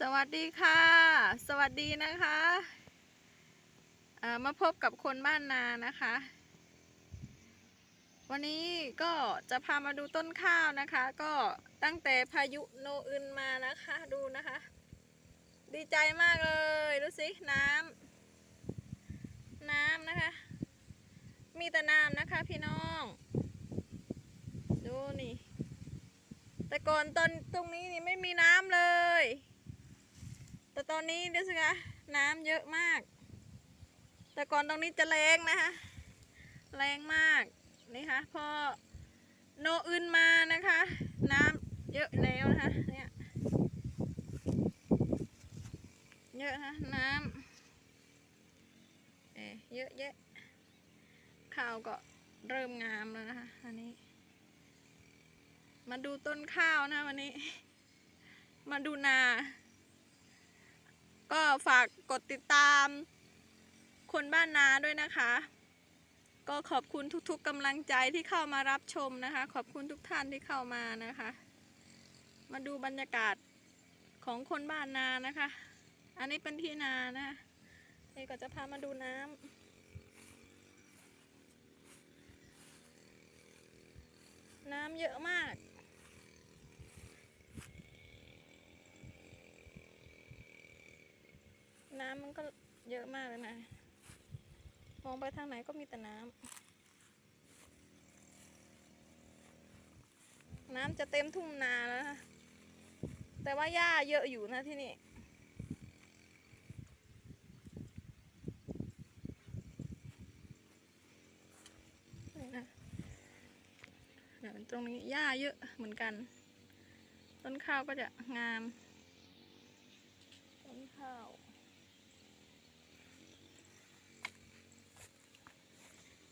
สวัสดีค่ะ สวัสดีนะคะมาพบกับคนบ้านนานะคะ วันนี้ก็จะพามาดูต้นข้าวนะคะ ก็ตั้งแต่พายุโนอึนมานะคะดูนะคะ ดีใจมากเลยดูสิน้ำน้ำนะคะ มีแต่น้ำนะคะพี่น้อง ดูนี่แต่ก่อนตอนตรงนี้นี่ไม่มีน้ำเลย แต่ตอนนี้ดูสิคะน้ำเยอะมาก แต่ก่อนตรงนี้จะแรงนะคะ แรงมากนี่ค่ะพอโนอื่นมานะคะ น้ำเยอะแล้วนะคะเนี่ยเยอะนะน้ำเอ๊เยอะแยะข้าวก็เริ่มงามแล้วนะคะอันนี้ มาดูต้นข้าวนะวันนี้ มาดูนา ก็ฝากกดติดตามคนบ้านนาด้วยนะคะ ก็ขอบคุณทุกๆกำลังใจที่เข้ามารับชมนะคะ ขอบคุณทุกท่านที่เข้ามานะคะ มาดูบรรยากาศของคนบ้านนานะคะ อันนี้เป็นที่นานะนี่ก็จะพามาดูน้ำน้ำเยอะมาก น้ำมันก็เยอะมากเลยนะ มองไปทางไหนก็มีแต่น้ำ น้ำจะเต็มทุ่งนาแล้วนะ แต่ว่าหญ้าเยอะอยู่นะที่นี่นี่นะตรงนี้หญ้าเยอะเหมือนกัน ต้นข้าวก็จะงาม ต้นข้าว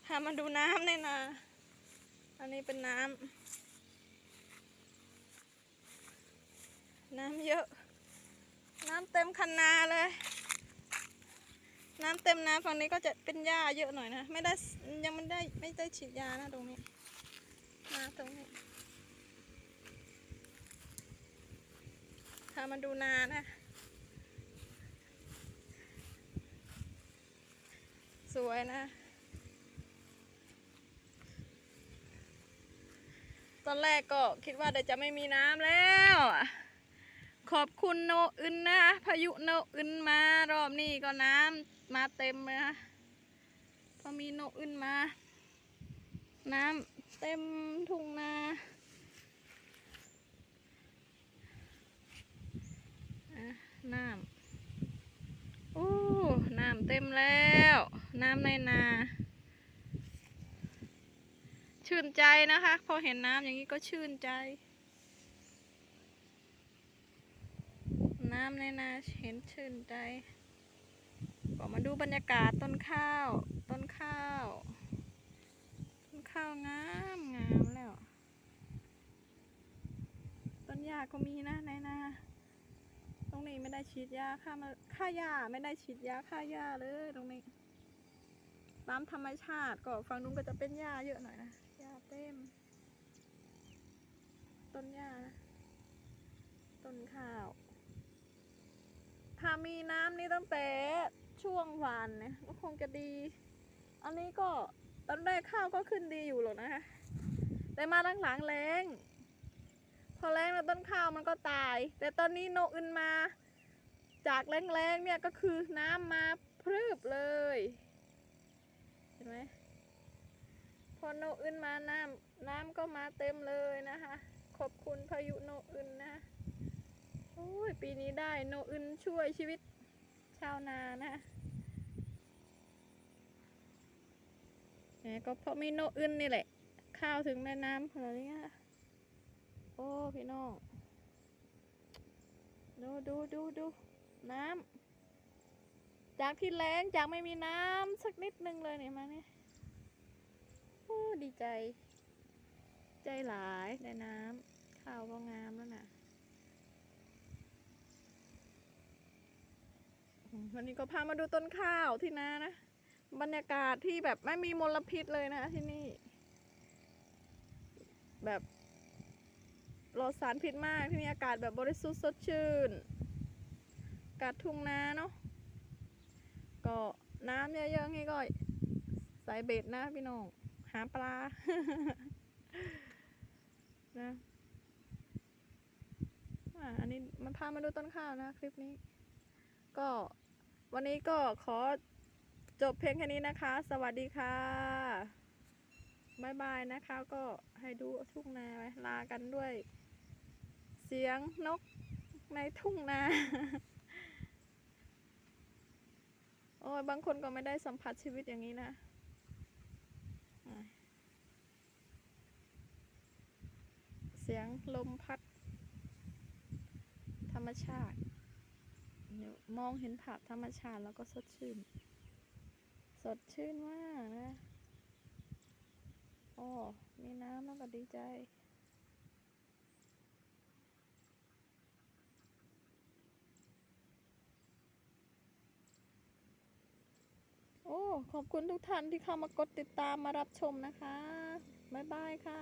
พามาดูน้ำเลยนะ อันนี้เป็นน้ำ น้ำเยอะ น้ำเต็มคันนาเลย น้ำเต็มนาฝั่งนี้ก็จะเป็นหญ้าเยอะหน่อยนะ ไม่ได้ยังไม่ได้ไม่ได้ฉีดยานะตรงนี้นาตรงนี้พามาดูนานะ สวยนะ อนแรกก็คิดว่าเดี๋ยวจะไม่มีน้ำแล้ว ขอบคุณโนอึนนะพายุโนอึนมารอบนี้ก็น้ำมาเต็มเลยนะพอมีโนอึนมา น้ำเต็มทุ่งนาอะน้ำโอ้น้ำเต็มแล้ว น้ำในนา ชื่นใจนะคะ พอเห็นน้ำอย่างนี้ก็ชื่นใจ น้ำในนาเห็นชื่นใจก็มาดูบรรยากาศต้นข้าว ต้นข้าว ต้นข้าวงามงามแล้ว ต้นหญ้าก็มีนะในนาตรงนี้ไม่ได้ฉีดยาฆ่ามาฆ่าหญ้าไม่ได้ฉีดยาฆ่าหญ้าเลยตรงนี้ตามธรรมชาติก็ฝั่งนู้นก็จะเป็นหญ้าเยอะหน่อยนะ เต็ม ต้นหญ้านะต้นข้าว ถ้ามีน้ำนี่ตั้งแต่ช่วงวานเนี่ยก็คงจะดี อันนี้ก็ตอนแรกข้าวก็ขึ้นดีอยู่หรอกนะคะแต่มาหลังๆแรงพอแรงแล้วต้นข้าวมันก็ตาย แต่ตอนนี้โนอึนมา จากแรงๆเนี่ยก็คือน้ำมาพรึบเลย เห็นไหม พอโนอึนมาน้ำน้ำก็มาเต็มเลยนะคะ ขอบคุณพายุโนอึนนะโอ้ยปีนี้ได้โนอึนช่วยชีวิตชาวนานะแหมก็เพราะมีโนอึนนี่แหละ ข้าวถึงได้น้ำขนาดนี้ค่ะโอ้พี่น้องดูดูดูดูน้ำจากที่แรงจากไม่มีน้ำสักนิดนึงเลยเนี่ยมาเนี่ย ดีใจ ใจหลายได้น้ำข้าวก็งามแล้วนะอืมวันนี้ก็พามาดูต้นข้าวที่นานะ บรรยากาศที่แบบไม่มีมลพิษเลยนะที่นี่ แบบปลอดสารพิษมากที่นี่อากาศแบบบริสุทธิ์สดชื่นากาศทุ่งนาเนาะก็น้ำเยอะๆงี้ก็ใส่เบ็ดนะพี่น้อง หาปลา นะอันนี้มาพามาดูต้นข้าวนะ คลิปนี้ ก็วันนี้ก็ขอจบเพียงแค่นี้นะคะ สวัสดีค่ะบายบายนะคะ ก็ให้ดูทุ่งนาไว้ลากันด้วย เสียงนกในทุ่งนา โอ้ยบางคนก็ไม่ได้สัมผัสชีวิตอย่างนี้นะ สียงลมพัด ธรรมชาติ มองเห็นภาพธรรมชาติแล้วก็สดชื่น สดชื่นมากนะโอ้มีน้ำแล้วก็ดีใจโอ้ ขอบคุณทุกท่านที่เข้ามากดติดตามมารับชมนะคะ บ๊ายบายค่ะ